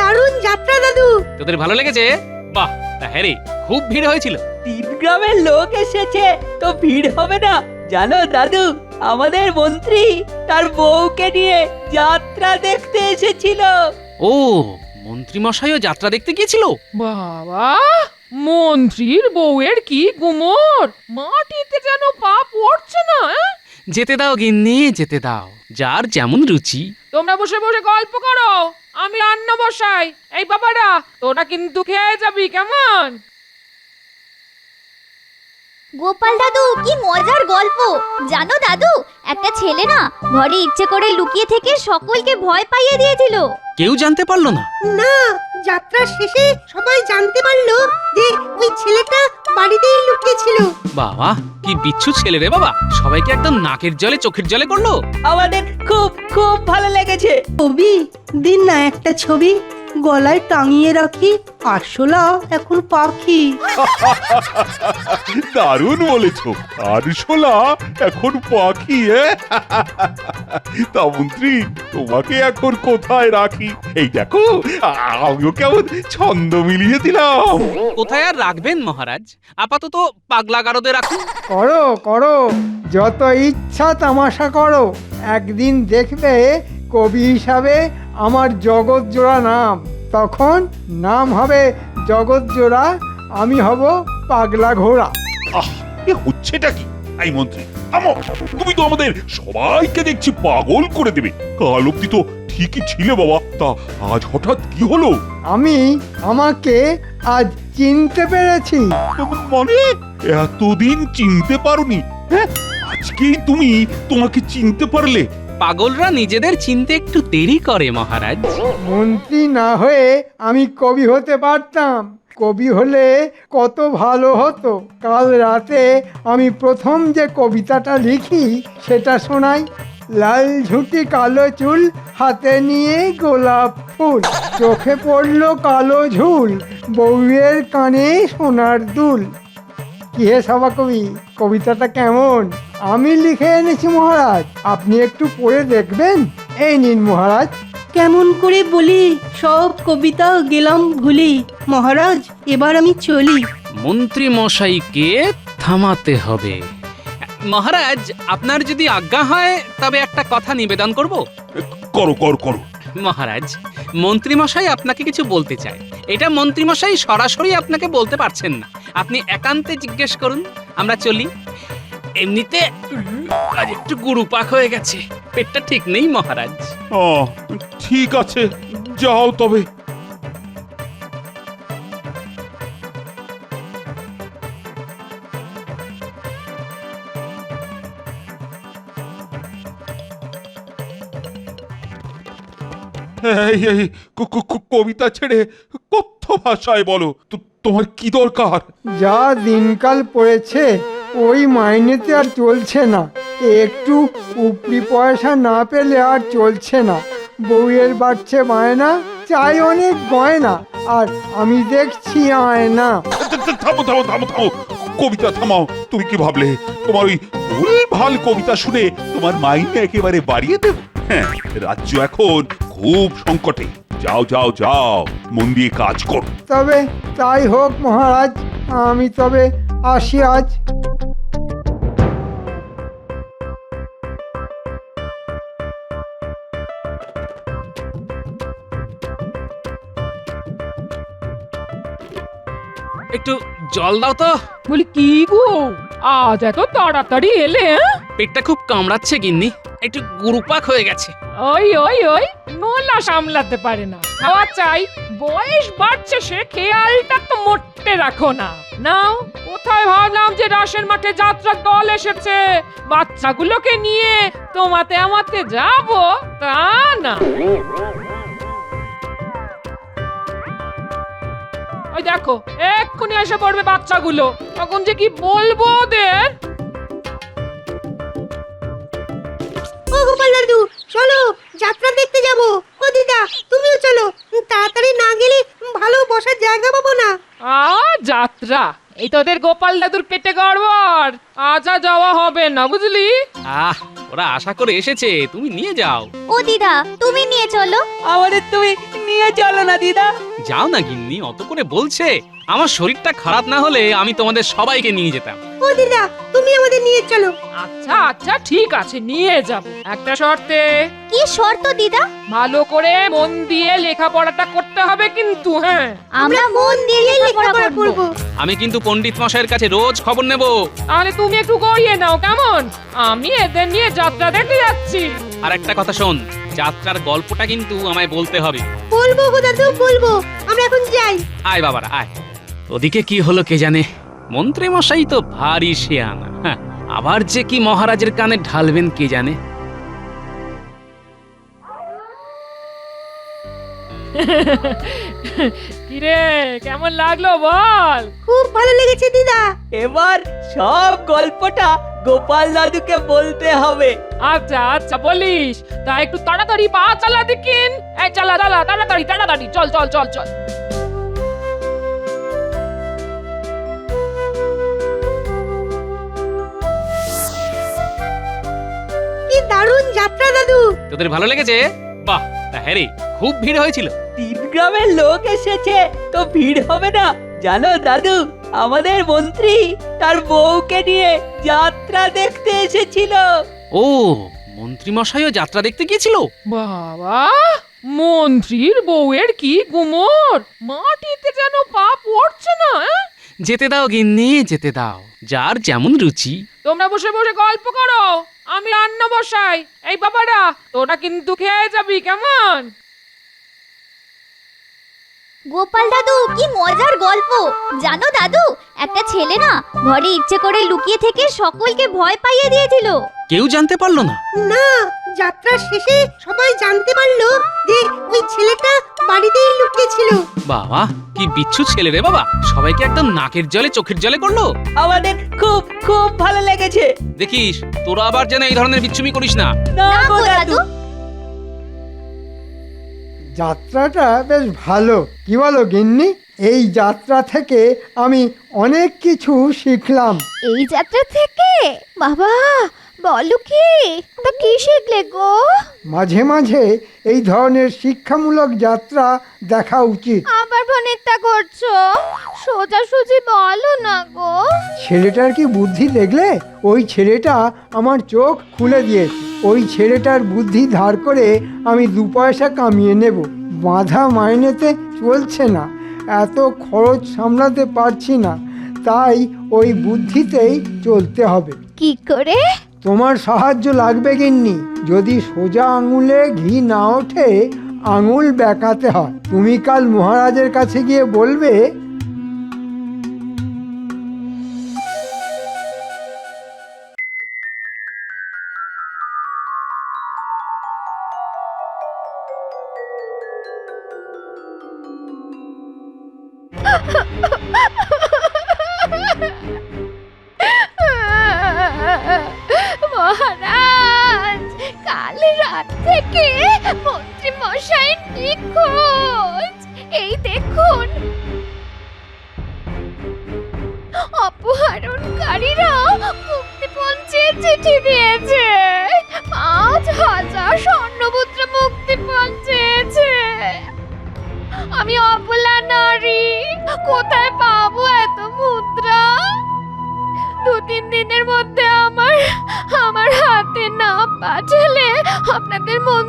দারুণ যাত্রা দাদু। তোদের ভালো লেগেছে? বাহ তা হ্যাঁ রে খুব ভিড় হয়েছিল। তিন গ্রামের লোক এসেছে তো ভিড় হবে না। জানো দাদু আমাদের মন্ত্রী তার বউকে নিয়ে যাত্রা দেখতে এসেছিল। ও মন্ত্রী মশাইও যাত্রা দেখতে গিয়েছিল? বাবা মন্ত্রীর বউয়ের কি গুমর? মাটিতে যেন পা পড়ছে না? যেতে দাও গিন্নি যেতে দাও যার যেমন রুচি। তোমরা বসে বসে গল্প করো। আমি রান্না বসাই। এই বাবারা তোরা কিন্তু খেয়ে যাবি কেমন? গোপাল দাদু কি মজার গল্প। জানো দাদু একটা ছেলে না ঘরে ইচ্ছে করে লুকিয়ে থেকে সকলকে ভয় পাইয়ে দিয়েছিল। কেউ জানতে পারল না। না যাত্রা শেষে সবাই জানতে পারল যে ওই ছেলেটা বাড়িতেই লুকিয়েছিল। বাবা কি বিচ্ছু ছেলে রে বাবা। সবাইকে একদম নাকের জলে চোখের জলে করল। আমাদের খুব খুব ভালো লেগেছে। কবি দিন না একটা ছবি। গলায় টাঙিয়ে রাখি আরশোলা এখন পাখি। দারুণ বলেছ আরশোলা এখন পাখি এ? তা মন্ত্রী তোমাকে এখন কোথায় রাখি? এই দেখো আমিও কেমন ছন্দ মিলিয়ে দিলাম। কোথায় আর রাখবেন মহারাজ? আপাতত পাগলা গারদে রাখুন। করো করো যত ইচ্ছা তামাশা করো। একদিন দেখবে কবি হিসাবে আমার জগৎজোড়া নাম। তখন নাম হবে জগৎজোড়া আমি হব পাগলা ঘোড়া। আহ এ হচ্ছেটা কি? এই মন্ত্রী থামো তুমি তো আমাদের সবাইকে দেখছি পাগল করে দেবে। কাল অব্দি তো ঠিকই ছিলে বাবা তা আজ হঠাৎ কি হলো? আমি আমাকে আজ চিনতে পেরেছি। মানে? এতদিন চিনতে পারোনি। হ্যাঁ আজকেই তুমি তোমাকে চিনতে পারলে। পাগলরা নিজেদের চিনতে একটু দেরি করে, মহারাজ। মন্ত্রী না হয়ে আমি কবি হতে পারতাম। কবি হলে কত ভালো হতো। কাল রাতে আমি প্রথম যে কবিতাটা লিখি, সেটা শোনাই। লাল ঝুঁটি কালো চুল, হাতে নিয়ে গোলাপ ফুল। চোখে পড়ল কালো ঝুল, বউয়ের কানে সোনার দুল। কি হে সভা কবি, কবিতাটা কেমন? আমি লিখে এনেছি মহারাজ। আপনি একটু পড়ে দেখবেন। এই নিন মহারাজ। কেমন করে বলি? সব কবিতা গেলাম ভুলি। মহারাজ এবার আমি চলি। মন্ত্রী মশাইকে থামাতে হবে। মহারাজ আপনার যদি আজ্ঞা হয় তবে একটা কথা নিবেদন করব। করো করো করো। মহারাজ মন্ত্রী মশাই আপনাকে কিছু বলতে চায়। এটা মন্ত্রী মশাই সরাসরি আপনাকে বলতে পারছেন না। আপনি একান্তে জিজ্ঞেস করুন। আমরা চলি। এমনিতে আজ একটু গুরু পাক হয়ে গেছে। পেটটা ঠিক নেই, মহারাজ। ও, ঠিক আছে, যাও তবে। কবিতা ছেড়ে কথ্য ভাষায় বলো তোমার কি দরকার? যা দিনকাল পড়েছে ওই মাইনেতে আর চলছে না। একটু উপরি পয়সা না পেলে আর চলছে না। বউয়ের বাড়ছে বায়না চাই অনেক গয়না আর আমি দেখছি আয়না। থামো থামো থামো থামো কবিতা থামাও তুমি কি ভাবলে? তোমার ওই ভুল ভালো কবিতা শুনে তোমার মাইনে একেবারে বাড়িয়ে দেব? হ্যাঁ রাজ্য এখন খুব সংকটে। যাও যাও যাও। মন দিয়ে কাজ করো। তবে তাই হোক মহারাজ আমি তবে আসি আজ। একটু জল দাও তো। বলি কি গো? আজ এত তাড়াতাড়ি এলে হ্যাঁ? পেটটা খুব কামড়াচ্ছে গিন্নি। একটু গুরুপাক হয়ে গেছে। ওই ওই ওই, নোলা সামলাতে পারে না। খাওয়া চাই, বয়স বাড়ছে সে, খেয়ালটা তো মোটে রাখো না। নাও, কোথায় ভাবলাম যে রাসের মাঠে যাত্রার দল এসেছে? বাচ্চাগুলোকে নিয়ে তোমাতে, আমাতে যাব? তা না। ওই দেখো, এক্ষুনি এসে পড়বে বাচ্চাগুলো। তখন যে কি বলব ওদের? গোপাল দাদু চলো যাত্রা দেখতে যাব। ও দিদা তুমিও চলো। তাড়াতাড়ি না গেলে ভালো বসার জায়গা পাবো না। আ যাত্রা। এই তোদের গোপাল দাদুর পেটে গড়বড়। আজ যাওয়া হবে না বুঝলি? আহ ওরা আশা করে এসেছে। তুমি নিয়ে যাও। ও দিদা তুমি নিয়ে চলো। আমাদের তুমি নিয়ে নিয়ে চলো না দিদা। যাও না গিন্নি অত করে বলছে। আমার শরীরটা খারাপ না হলে আমি তোমাদের সবাইকে নিয়ে যেতাম। ও দিদা তুমি আমাদের নিয়ে চলো। আচ্ছা আচ্ছা ঠিক আছে নিয়ে যাব। একটা শর্তে। কি শর্ত দিদা? ভালো করে মন দিয়ে লেখাপড়াটা করতে হবে কিন্তু হ্যাঁ। আমরা মন দিয়ে লেখাপড়া করব। আমি কিন্তু পণ্ডিত মশাইয়ের কাছে রোজ খবর নেব। তাহলে তুমি একটু গড়িয়ে নাও কেমন? আমি এদের নিয়ে যাত্রা দেখতে যাচ্ছি। আর একটা কথা শোন যাত্রার গল্পটা কিন্তু আমায় বলতে হবে। বলব গো দাদু বলব। আমরা এখন যাই। আয় বাবারা আয়। ওদিকে কি হলো কে জানে? মন্ত্রী মশাই তো ভারী শেয়ানা। হ্যাঁ আবার যে কি মহারাজের কানে ঢালবেন কে জানে? কিরে কেমন লাগল বল? খুব ভালো লেগেছে দিদা। এবার সব গল্পটা গোপাল দাদুকে বলতে হবে। আচ্ছা আচ্ছা বলিস। তা একটু তাড়াতাড়ি পা চালা দেখিন। এই চালা চালা তাড়াতাড়ি তাড়াতাড়ি। চল চল চল চল। দারুণ যাত্রা দাদু। তোদের ভালো লেগেছে? বাহ তা হ্যাঁ রে খুব ভিড় হয়েছিল। তিন গ্রামের লোক এসেছে তো ভিড় হবে না। জানো দাদু আমাদের মন্ত্রী তার বউকে নিয়ে যাত্রা দেখতে এসেছিল। ও মন্ত্রী মশাইও যাত্রা দেখতে গিয়েছিল? বাবা মন্ত্রীর বউয়ের কি গুমর? মাটিতে যেন পা পড়ছে না হ্যাঁ? যেতে দাও গিন্নি যেতে দাও। যার যেমন রুচি। তোমরা বসে বসে গল্প করো। আমি রান্না বসাই। এই বাবারা তোরা কিন্তু খেয়ে যাবি কেমন? গোপাল দাদু কি মজার গল্প। জানো দাদু একটা ছেলে না ঘরে ইচ্ছে করে লুকিয়ে থেকে সকলকে ভয় পাইয়ে দিয়েছিল। কেউ জানতে পারল না। না যাত্রার শেষে সবাই জানতে পারল যে ওই ছেলেটা বাড়িতেই লুকিয়েছিল। বাবা কি বিচ্ছু ছেলে রে বাবা। সবাইকে একদম নাকের জলে চোখের জলে করল। আমাদের খুব খুব ভালো লেগেছে। দেখিস তোরা আবার যেন এই ধরনের বিচ্ছুমি করিস না। না গো দাদু। যাত্রাটা বেশ ভালো। কি বলো গিন্নি? এই যাত্রা থেকে আমি অনেক কিছু শিখলাম। এই যাত্রা থেকে? বাবা বলো কি? তা কি শিখলে গো? মাঝে মাঝে এই ধরনের শিক্ষামূলক যাত্রা দেখা উচিত। আবার ফোনেরটা করছ? সোজা সুজি বলো না গো। ছেলেটার কি বুদ্ধি দেখলে? ওই ছেলেটা আমার চোখ খুলে দিয়েছে। ওই ছেলেটার বুদ্ধি ধার করে আমি দু পয়সা কামিয়ে নেব। বাঁধা মাইনেতে চলছে না। এত খরচ সামলাতে পারছি না। তাই ওই বুদ্ধিতেই চলতে হবে। কি করে? তোমার সাহায্য লাগবে গিন্নি। যদি সোজা আঙুলে ঘি না ওঠে, আঙুল বেঁকাতে হয়। তুমি কাল মহারাজের কাছে গিয়ে বলবে নিখোঁজ এই দেখুন। অপহরণকারীরা মুক্তিপণ চেয়ে চিঠি দিয়েছে। পাঁচ হাজার স্বর্ণমুদ্রা মুক্তিপণ চেয়েছে। আমি অবলা নারী, কোথায় পাবো এত মুদ্রা? দু তিন দিনের মধ্যে আমার আমার হাতে না পাঠালে আপনাদের মন্ত্রী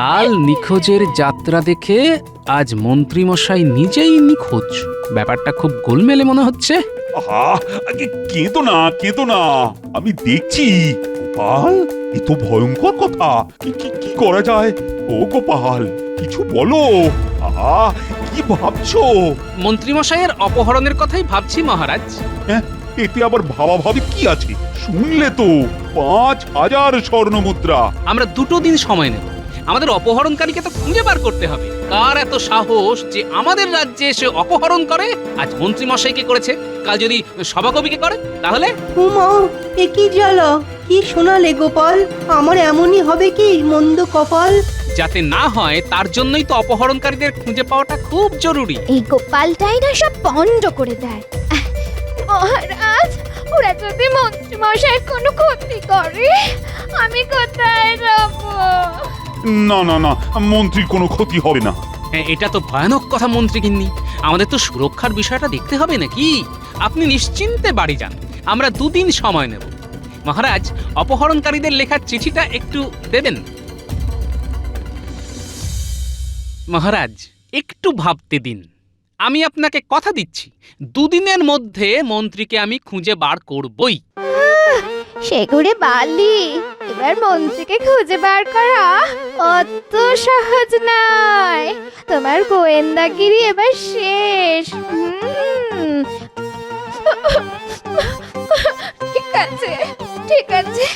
কাল নিখোঁজের যাত্রা দেখে আজ মন্ত্রী মশাই নিজেই নিখোঁজ। ব্যাপারটা খুব গোলমেলে মনে হচ্ছে। আহা আগে কেঁদো না কেঁদো না। আমি দেখছি। গোপাল এ তো ভয়ঙ্কর কথা। কি কি কি করা যায়? ও গোপাল কিছু বলো। আহা কি ভাবছ? মন্ত্রী মশাইয়ের অপহরণের কথাই ভাবছি মহারাজ। হ্যাঁ এতে আবার ভাবা ভাবি কি আছে? শুনলে তো। পাঁচ হাজার স্বর্ণ মুদ্রা আমরা দুটো দিন সময় নেব। আমাদের অপহরণকারীকে তো খুঁজে বার করতে হবে। কার এত সাহস যে আমাদের রাজ্যে এসে অপহরণ করে? আজ মন্ত্রী মশাইকে করেছে? কাল যদি সভাকবিকে করে? তাহলে? উমা এ কি জ্বালা? কি শোনালে গোপাল? আমার এমনই হবে কি মন্দ কপাল? যাতে না হয় তার জন্যই তো অপহরণকারীদের খুঁজে পাওয়াটা খুব জরুরি। এই গোপালটাই না সব পণ্ড করে দেয়। মহারাজ ওরা যদি মন্ত্রী মশাই কোনো ক্ষতি করে আমি কোথায় যাব? না না না মন্ত্রীর কোনো ক্ষতি হবে না। হ্যাঁ, এটা তো ভয়ানক কথা মন্ত্রী গিন্নি। আমাদের তো সুরক্ষার বিষয়টা দেখতে হবে নাকি? আপনি নিশ্চিন্তে বাড়ি যান। আমরা দুদিন সময় নেব। মহারাজ অপহরণকারীদের লেখার চিঠিটা একটু দেবেন? মহারাজ একটু ভাবতে দিন। আমি আপনাকে কথা দিচ্ছি। দুদিনের মধ্যে মন্ত্রীকে আমি খুঁজে বার করবই। সেগুড়ে বালি। এবার মন্ত্রীকে খুঁজে বার করা অত সহজ নয়। তোমার গোয়েন্দাগিরি এবার শেষ। ঠিক আছে ঠিক আছে।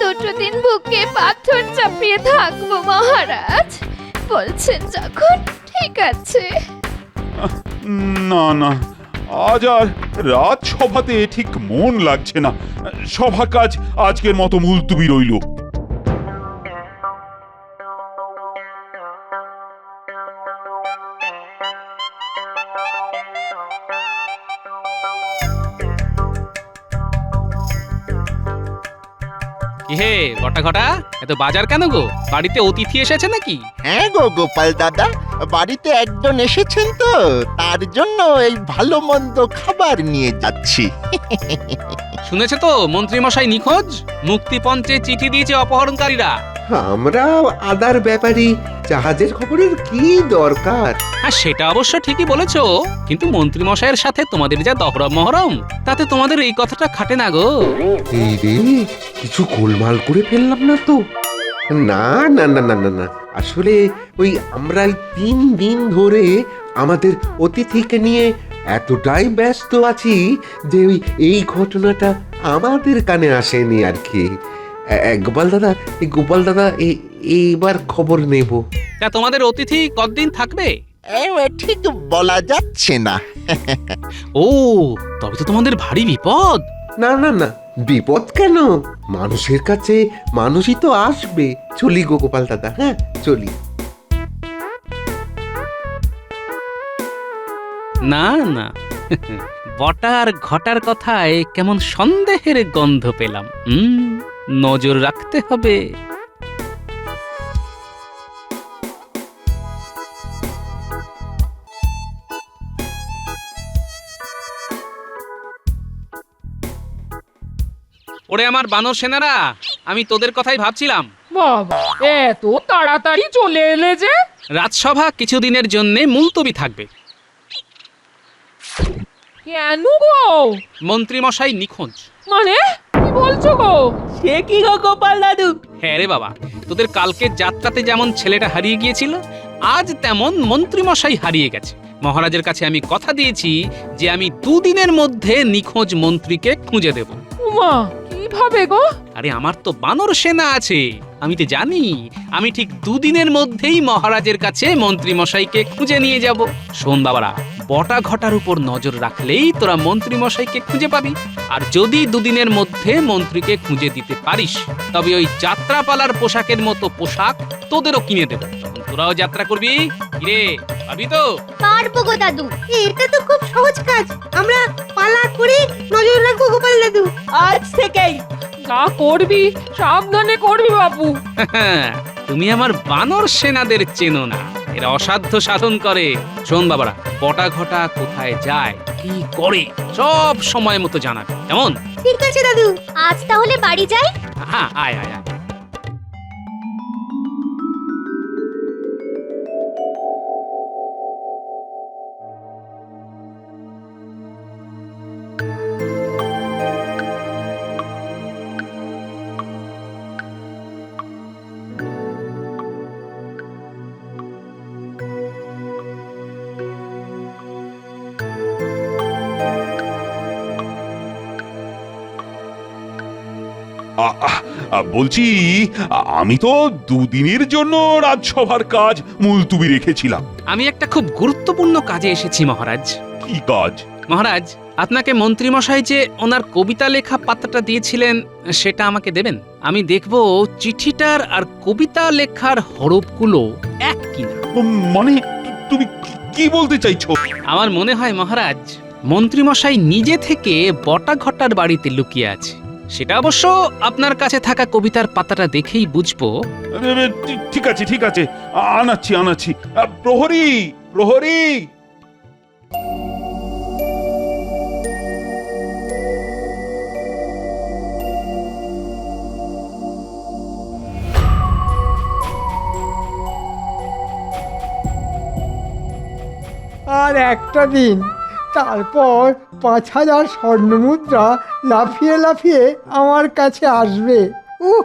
দুটো দিন বুকে পাথর চাপিয়ে থাকব মহারাজ। বলছেন যখন, ঠিক আছে। না না আজ আর রাজসভাতে ঠিক মন লাগছে না। সভা কাজ আজকের মতো মুলতুবি রইল। কি হে ঘটা ঘটা? এত বাজার কেন গো? বাড়িতে অতিথি এসেছে নাকি? হ্যাঁ গো গোপাল দাদা বাড়িতে একজন এসেছেন তো তার জন্য এই ভালো মন্দ খাবার নিয়ে যাচ্ছি। শুনেছে তো মন্ত্রীমশাই নিখোঁজ? মুক্তিপঞ্চে চিঠি দিয়েছে অপহরণকারীরা। আমরা আদার ব্যাপারী জাহাজের খবরের কি দরকার? হ্যাঁ সেটা অবশ্য ঠিকই বলেছ কিন্তু মন্ত্রীমশাইয়ের সাথে তোমাদের যা দহরম মহরম তাতে তোমাদের এই কথাটা খাটে না গো। এই রে কিছু গোলমাল করে ফেললাম না তো? না না না না না না। আসলে ওই আমরা এই তিন দিন ধরে আমাদের অতিথিকে নিয়ে এতটাই ব্যস্ত আছি যে ওই এই ঘটনাটা আমাদের কানে আসেনি আর কি। গোপাল দাদা এই গোপাল দাদা এইবার খবর নেব। তা তোমাদের অতিথি কতদিন থাকবে? এ, ঠিক বলা যাচ্ছে না। ও তবে তো তোমাদের ভারী বিপদ। না না না বিপদ কেন? মানুষের কাছে মানুষই তো আসবে। চলি গো গোপাল দাদা হ্যাঁ চলি। না না বটার ঘটার কথায় কেমন সন্দেহের গন্ধ পেলাম হুম নজর রাখতে হবে। ওরে আমার বানর সেনারা আমি তোদের কথাই ভাবছিলাম। বাবা এত তাড়াতাড়ি চলে এলে যে? রাজসভা কিছুদিনের জন্য মুলতবি থাকবে। কেন গো? মন্ত্রীমশাই নিখোঁজ। মানে? বলছো গো? সে কি গো গোপাল দাদু? হ্যাঁ রে বাবা তোদের কালকে যাত্রাতে যেমন ছেলেটা হারিয়ে গিয়েছিল আজ তেমন মন্ত্রীমশাই হারিয়ে গেছে। মহারাজের কাছে আমি কথা দিয়েছি যে আমি দুদিনের মধ্যে নিখোঁজ মন্ত্রীকে খুঁজে দেব। উমা কীভাবে গো? আরে আমার তো বানর সেনা আছে আমি তো জানি আমি ঠিক দুদিনের মধ্যেই মহারাজের কাছে মন্ত্রীমশাইকে খুঁজে নিয়ে যাব। শোন বাবারা বটা ঘটার উপর নজর রাখলেই তোরা মন্ত্রীমশাইকে খুঁজে পাবি। আর যদি দুদিনের মধ্যে মন্ত্রীকে খুঁজে দিতে পারিস তবে ওই যাত্রাপালার পোশাকের মতো পোশাক তোদেরও কিনে দেবো। তোরাও যাত্রা করবি? কিরে পাবি তো? পারব গো দাদু। এটা তো খুব সহজ কাজ। আমরা পালা করে নজর রাখব গোপাল দাদু। আজ থেকেই। যা করবি সাবধানে করবি বাবু তুমি আমার বানর সেনাদের চেনো না। এরা অসাধ্য সাধন করে। শোন বাবারা পটা ঘটা কোথায় যায় কি করে সব সময় মতো জানাবে। কেমন? ঠিক আছে দাদু আজ তাহলে বাড়ি যাই। হ্যাঁ আয় আয় আয়। বলছি আমি তো দুদিনের জন্য রাজসভার কাজ মুলতুবি রেখেছিলাম। আমি একটা খুব গুরুত্বপূর্ণ কাজে এসেছি মহারাজ। কি কাজ? মহারাজ আপনাকে মন্ত্রীমশাই যে ওনার কবিতা লেখা পাতাটা দিয়েছিলেন সেটা আমাকে দেবেন? আমি দেখব চিঠিটার আর কবিতা লেখার হরফগুলো এক কিনা। মানে তুমি কি- কি বলতে চাইছো? আমার মনে হয় মহারাজ মন্ত্রীমশাই নিজে থেকে বটা ঘটার বাড়িতে লুকিয়ে আছে। সেটা অবশ্য আপনার কাছে থাকা কবিতার পাতাটা দেখেই বুঝব। ঠিক আছে ঠিক আছে। আনাচ্ছি আনাচ্ছি। প্রহরী প্রহরী! আর একটা দিন তারপর পাঁচ হাজার স্বর্ণমুদ্রা লাফিয়ে লাফিয়ে আমার কাছে আসবে। উহ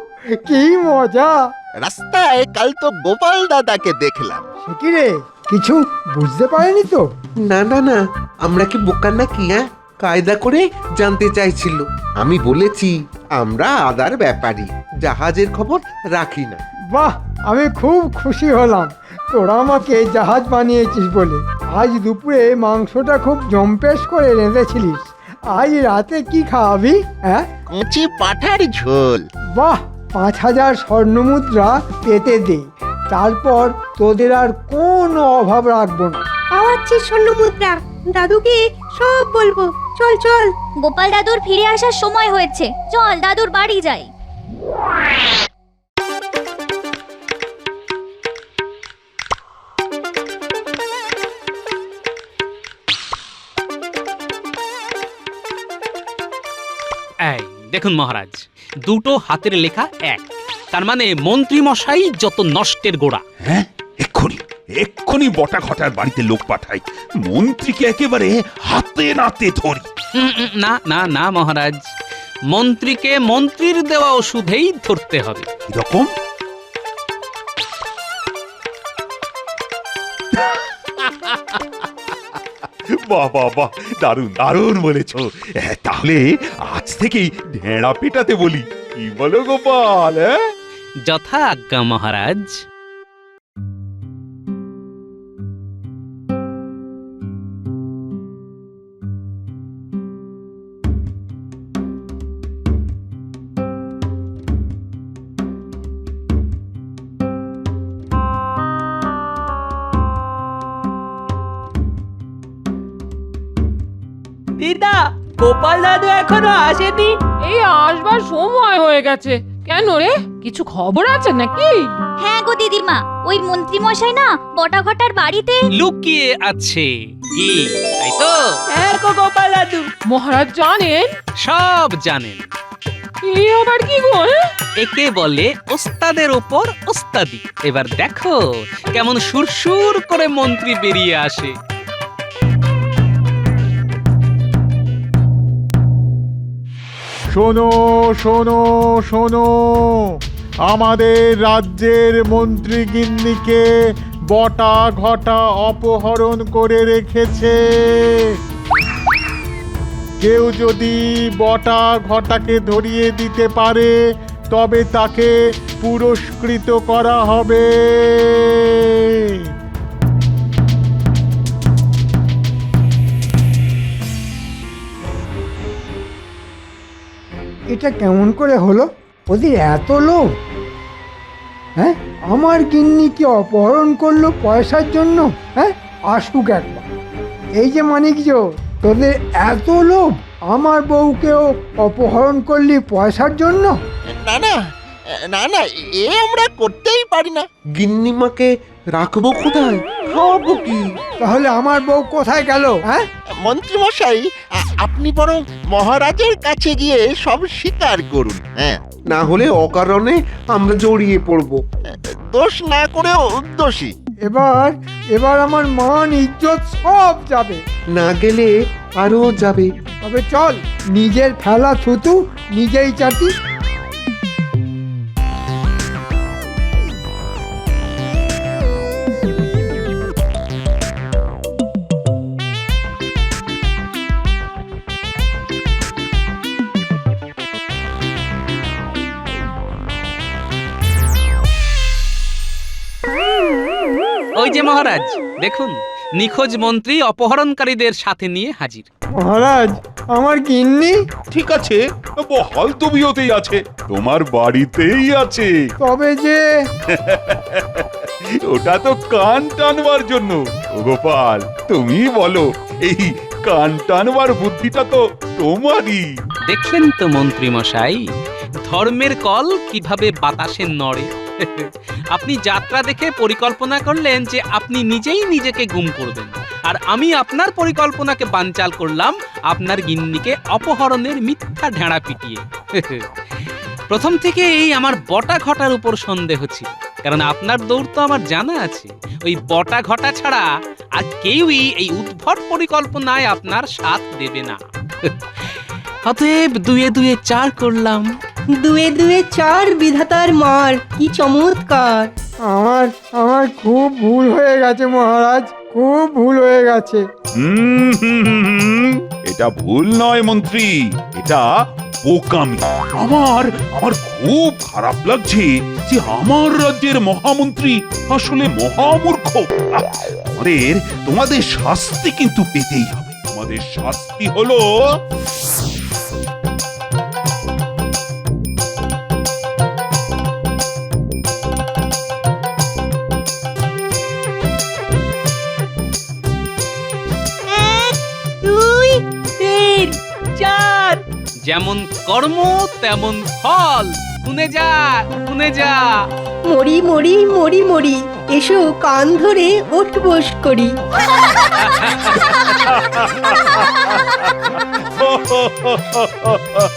কি মজা! রাস্তায় কাল তো গোপাল দাদাকে দেখলাম। সে কি রে? কিছু বুঝতে পারেনি তো? না না না আমরা কি বোকা নাকি হ্যাঁ? কায়দা করে জানতে চাইছিল। আমি বলেছি আমরা আদার ব্যাপারী জাহাজের খবর রাখি না। বাহ আমি খুব খুশি হলাম। তোরা আমাকে জাহাজ বানিয়েছিস বলে। আজ দুপুরে মাংসটা খুব জম্পেশ করে রেঁধেছিলিস। আজ রাতে কি খাওয়াবি হ্যাঁ? কচি পাঠার ঝোল। বাহ পাঁচ হাজার স্বর্ণমুদ্রা পেতে দে। তারপর তোদের আর কোনো অভাব রাখব না। পাওয়াচ্ছি স্বর্ণ মুদ্রা দাদুকে সব বলব। চল চল। গোপাল দাদুর ফিরে আসার সময় হয়েছে। চল দাদুর বাড়ি যাই। দেখুন মহারাজ দুটো হাতের লেখা এক। তার মানে মন্ত্রী মশাই যত নষ্টের গোড়া। হ্যাঁ এক্ষুনি এক্ষুনি বটা ঘটার বাড়িতে লোক পাঠাই। মন্ত্রীকে একেবারে হাতে নাতে ধরি। না না না মহারাজ মন্ত্রীকে মন্ত্রীর দেওয়া ওষুধেই ধরতে হবে। এরকম বাহ বাহ বাহ, দারুণ দারুণ বলেছ। তাহলে আজ থেকেই ঢেঁড়া পেটাতে বলি। কি বলো গোপাল হ্যাঁ? যথা আজ্ঞা মহারাজ। গোপাল দাদু এখনও আসেনি? এই আসবার সময় হয়ে গেছে। কেন রে? কিছু খবর আছে নাকি? হ্যাঁ গো দিদিমা ওই মন্ত্রী মশাই না বটা ঘটার বাড়িতে লুকিয়ে আছে। কি তাই তো? হ্যাঁ গো গোপাল দাদু। মহারাজ জানেন? সব জানেন। এ আবার কি গো হ্যাঁ? একে বলে ওস্তাদের ওপর ওস্তাদি। এবার দেখো কেমন সুরসুর করে মন্ত্রী বেরিয়ে আসে। শোনো শোনো শোনো। আমাদের রাজ্যের মন্ত্রী গিন্নিকে বটা ঘটা অপহরণ করে রেখেছে। কেউ যদি বটা ঘটাকে ধরিয়ে দিতে পারে, তবে তাকে পুরস্কৃত করা হবে। এটা কেমন করে হলো? ওদের এত লোভ? হ্যাঁ? আমার গিন্নিকে অপহরণ করল পয়সার জন্য? হ্যাঁ? আসুক একবার। এই যে মানিকজ তোদের এত লোভ? আমার বউকেও অপহরণ করলি পয়সার জন্য? না না না না এ আমরা করতেই পারি না। গিন্নিমাকে রাখব কোথায়? খাওয়াবো কি? তাহলে আমার বউ কোথায় গেল হ্যাঁ? মন্ত্রীমশাই আপনি বরং মহারাজের কাছে গিয়ে সব স্বীকার করুন হ্যাঁ? না হলে অকারণে আমরা জড়িয়ে পড়ব। দোষ না করেও দোষী। এবার এবার আমার মান ইজ্জত সব যাবে। না গেলে আরও যাবে। তবে চল নিজের ফেলা থুতু নিজেই চাটি। মহারাজ দেখুন নিখোঁজ মন্ত্রী অপহরণকারীদের সাথে নিয়ে হাজির। মহারাজ আমার গিন্নি? ঠিক আছে বহাল তবিয়তেই আছে তোমার বাড়িতেই আছে। তবে যে ওটা তো কান টানবার জন্য। ও গোপাল তুমি বলো এই কান টানবার বুদ্ধিটা তো তোমারই। দেখলেন তো মন্ত্রী মশাই ধর্মের কল কীভাবে বাতাসে নড়ে। আপনি যাত্রা দেখে পরিকল্পনা করলেন যে আপনি নিজেই নিজেকে গুম করবেন। আর আমি আপনার পরিকল্পনাকে বানচাল করলাম আপনার গিন্নিকে অপহরণের মিথ্যা ঢেঁড়া পিটিয়ে। প্রথম থেকেই আমার বটা ঘটার উপর সন্দেহ ছিল, কারণ আপনার দৌড় তো আমার জানা আছে। ওই বটা ঘটা ছাড়া আর কেউই এই উদ্ভট পরিকল্পনায় আপনার সাথ দেবে না। অতএব দুয়ে দুয়ে চার করলাম। দুয়ে দুয়ে চার বিধাতার মার কি চমৎকার। আমার আমার খুব ভুল হয়ে গেছে মহারাজ খুব ভুল হয়ে গেছে। হুম, হুম, হুম, হুম। এটা ভুল নয় মন্ত্রী এটা বোকামি। আমার আমার খুব খারাপ লাগছে যে আমার রাজ্যের মহামন্ত্রী আসলে মহামূর্খ। আহ, তোমাদের তোমাদের শাস্তি কিন্তু পেতেই হবে। তোমাদের শাস্তি হলো যেমন কর্ম তেমন ফল। শুনে যা শুনে যা। মরি মরি মরি মরি এসো কান ধরে ওঠ বস করি।